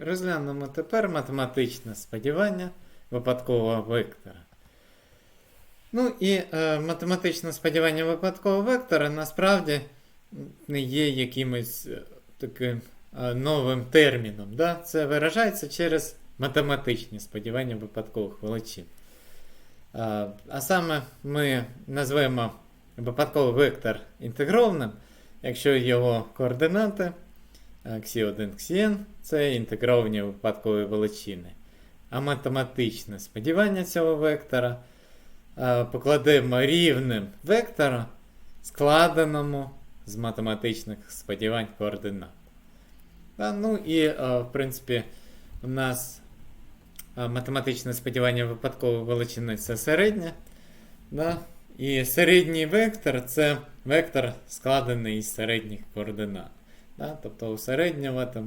Розглянемо тепер математичне сподівання випадкового вектора. Ну і е, математичне сподівання випадкового вектора насправді не є якимось е, таким е, новим терміном. Да? Це виражається через математичні сподівання випадкових величин. Е, а саме ми назвемо випадковий вектор інтегрованим, якщо його координати Xi1, Xn це інтегровані випадкові величини. А математичне сподівання цього вектора покладемо рівним вектора, складеному з математичних сподівань координат. Та, ну і, в принципі, у нас математичне сподівання випадкової величини це середнє. Да? І середній вектор це вектор, складений із середніх координат. Да? Тобто усереднювати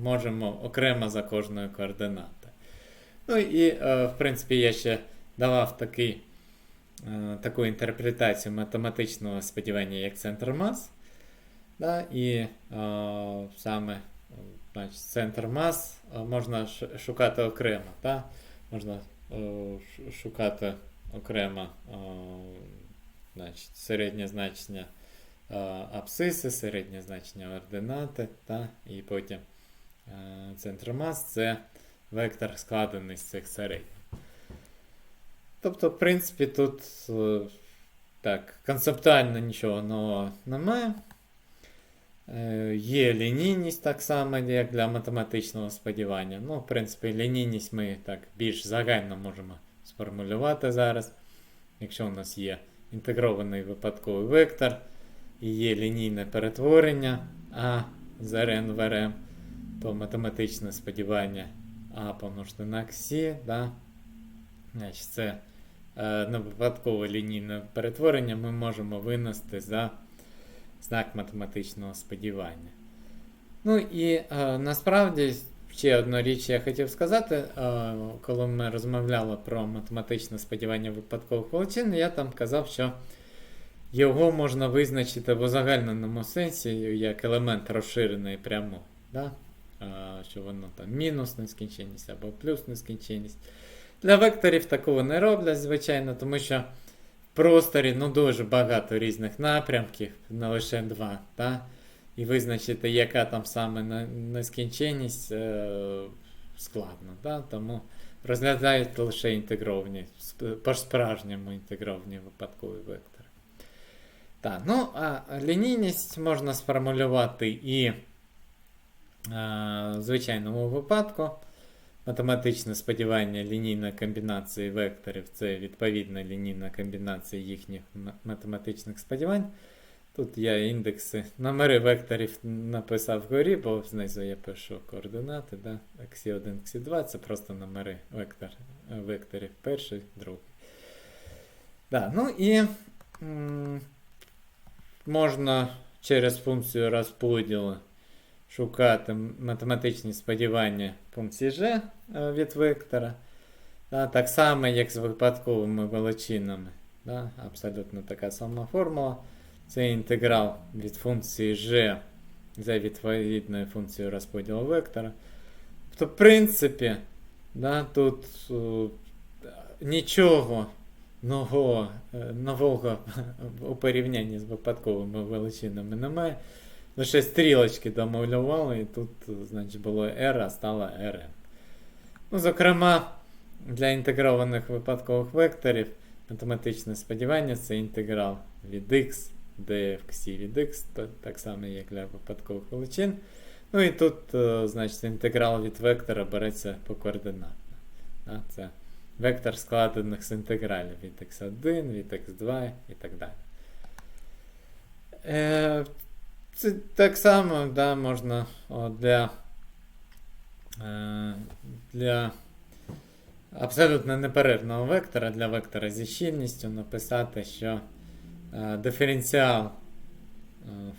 можемо окремо за кожною координатою. Ну і, е, в принципі, я ще давав такий, е, таку інтерпретацію математичного сподівання як центр мас. Да? І е, саме значить, центр мас можна шукати окремо. Да? Можна шукати окремо значить, середнє значення е, абсциси, середнє значення ординати, та, і потім е, центр мас це вектор складений з цих середніх. Тобто, в принципі, тут е, так, концептуально нічого нового немає. Є лінійність так само, як для математичного сподівання. Ну, в принципі, лінійність ми так більш загально можемо сформулювати зараз. Якщо у нас є інтегрований випадковий вектор є лінійне перетворення А з Rn в Rm, то математичне сподівання А помножити на Ксі, да? Значить, це е, на випадкове лінійне перетворення ми можемо винести за знак математичного сподівання. Ну і е, насправді ще одну річ я хотів сказати, е, коли ми розмовляли про математичне сподівання випадкових величин, я там казав, що його можна визначити в узагальненому сенсі як елемент розширеної прямої. Да? Е, що воно там мінус нескінченність або плюс нескінченність. Для векторів такого не роблять, звичайно, тому що в просторі ну, дуже багато різних напрямків, не лише два. Та? І визначити, яка там саме не- нескінченність е, складно. Да? Тому розглядають лише інтегровані, по-справжньому інтегровані випадкові вектори. Так, ну, а лінійність можна сформулювати і е, в звичайному випадку. Математичне сподівання лінійної комбінації векторів це відповідна лінійна комбінація їхніх математичних сподівань. Тут я індекси, номери векторів написав вгорі, бо знизу я пишу координати. Да? Xi1, Xi2 це просто номери вектор, векторів перший, другий. Да, ну і можна через функцію розподілу шукати математичні сподівання функції g е, від вектора. Так само, як з випадковими величинами. Абсолютно така сама формула. Це інтеграл від функції g за відповідною функцією розподілу вектора. Тобто, в принципі, да, тут е, нічого нового, е, нового у порівнянні з випадковими величинами немає. Лише стрілочки домовлювали, і тут, значить, було R, а стало RM. Ну, зокрема, для інтегрованих випадкових векторів математичне сподівання це інтеграл від x, в від x, то, так само, як для випадкових величин. Ну і тут, е, значить, інтеграл від вектора береться по координатах. Це вектор складених з інтегралів від x1, від x2 і так далі. Е, це так само да, можна о, для, е, для абсолютно неперервного вектора, для вектора зі щільністю написати, що е, диференціал е,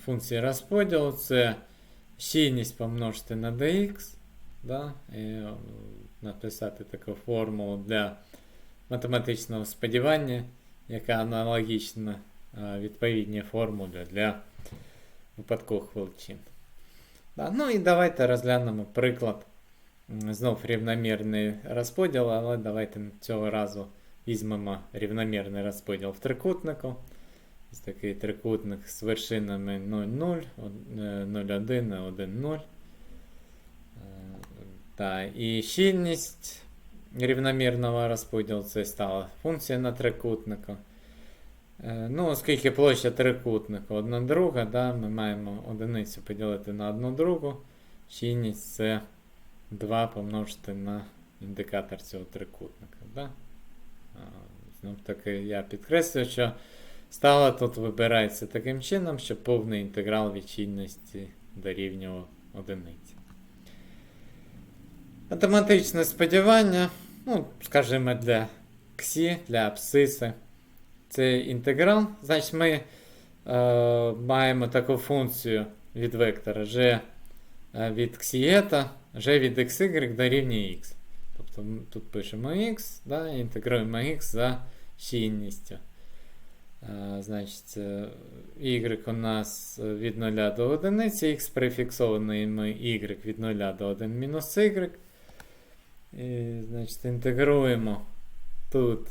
функції розподілу це щільність помножити на dx. Да, і написати таку формулу для математичного сподівання, яка аналогічна відповідній формулі для випадкових величин. Да, ну і давайте розглянемо приклад знов рівномірний розподіл, але давайте цього разу візьмемо рівномірний розподіл в трикутнику. Ось такий трикутник з вершинами 0,0, е, 0,1 1,0. Та, і щільність рівномірного розподілу це стала функція на трикутнику. Е, Ну, оскільки площа трикутника одна друга, да, ми маємо одиницю поділити на одну другу. Щільність це 2 помножити на індикатор цього трикутника. Да? Знов таки я підкреслюю, що стала тут вибирається таким чином, що повний інтеграл від щільності дорівнював одиниці. Математичне сподівання, ну, скажімо, для ксі, для абсциси. Це інтеграл. Значить, ми е, маємо таку функцію від вектора g е, від ксієта, g від xy дорівнює x. Тобто тут пишемо x, да, і інтегруємо x за щільністю. Е, значить, е, y у нас від 0 до 1, x прифіксований ми y від 0 до 1 мінус y. І, значить, інтегруємо тут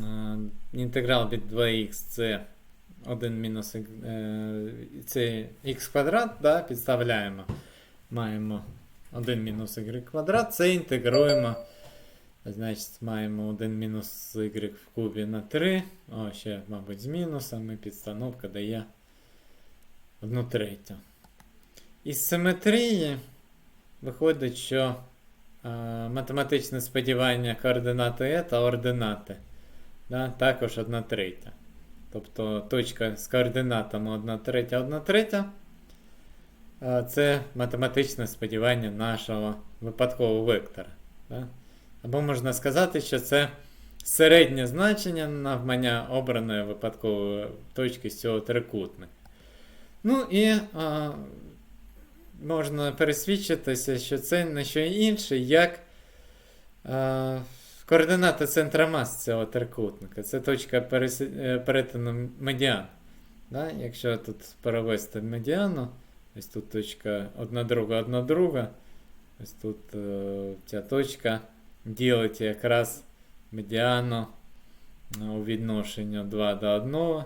е, інтеграл від 2х це 1 мінус е, це х квадрат, да, підставляємо. Маємо 1 мінус y квадрат, це інтегруємо. Значить, маємо 1 мінус y в кубі на 3. О, ще, мабуть, з мінусами. Підстановка дає 1 третю. Із симетрії виходить, що математичне сподівання координати е та ординати да, також 1 третя. Тобто точка з координатами 1 третя, 1 третя. е, Це математичне сподівання нашого випадкового вектора. Да? Або можна сказати, що це середнє значення навмання обраної випадкової точки з цього трикутника. Ну і а, можна пересвідчитися, що це не що інше, як а, координата центра мас цього трикутника. Це точка пересі- е, перетину медіан. Да? Якщо тут перевести медіану, ось тут точка одна друга, одна друга. Ось тут е, ця точка ділить якраз медіану е, у відношенню 2 до 1.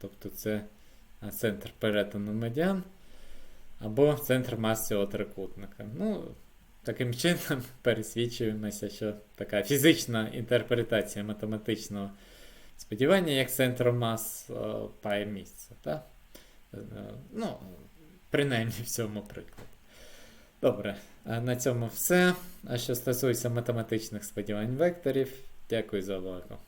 Тобто це е, центр перетину медіан або центр мас цього трикутника. Ну, таким чином пересвідчуємося, що така фізична інтерпретація математичного сподівання, як центр мас е, пає місце. Так? Е, Ну, принаймні в цьому прикладі. Добре, на цьому все. А що стосується математичних сподівань векторів, дякую за увагу.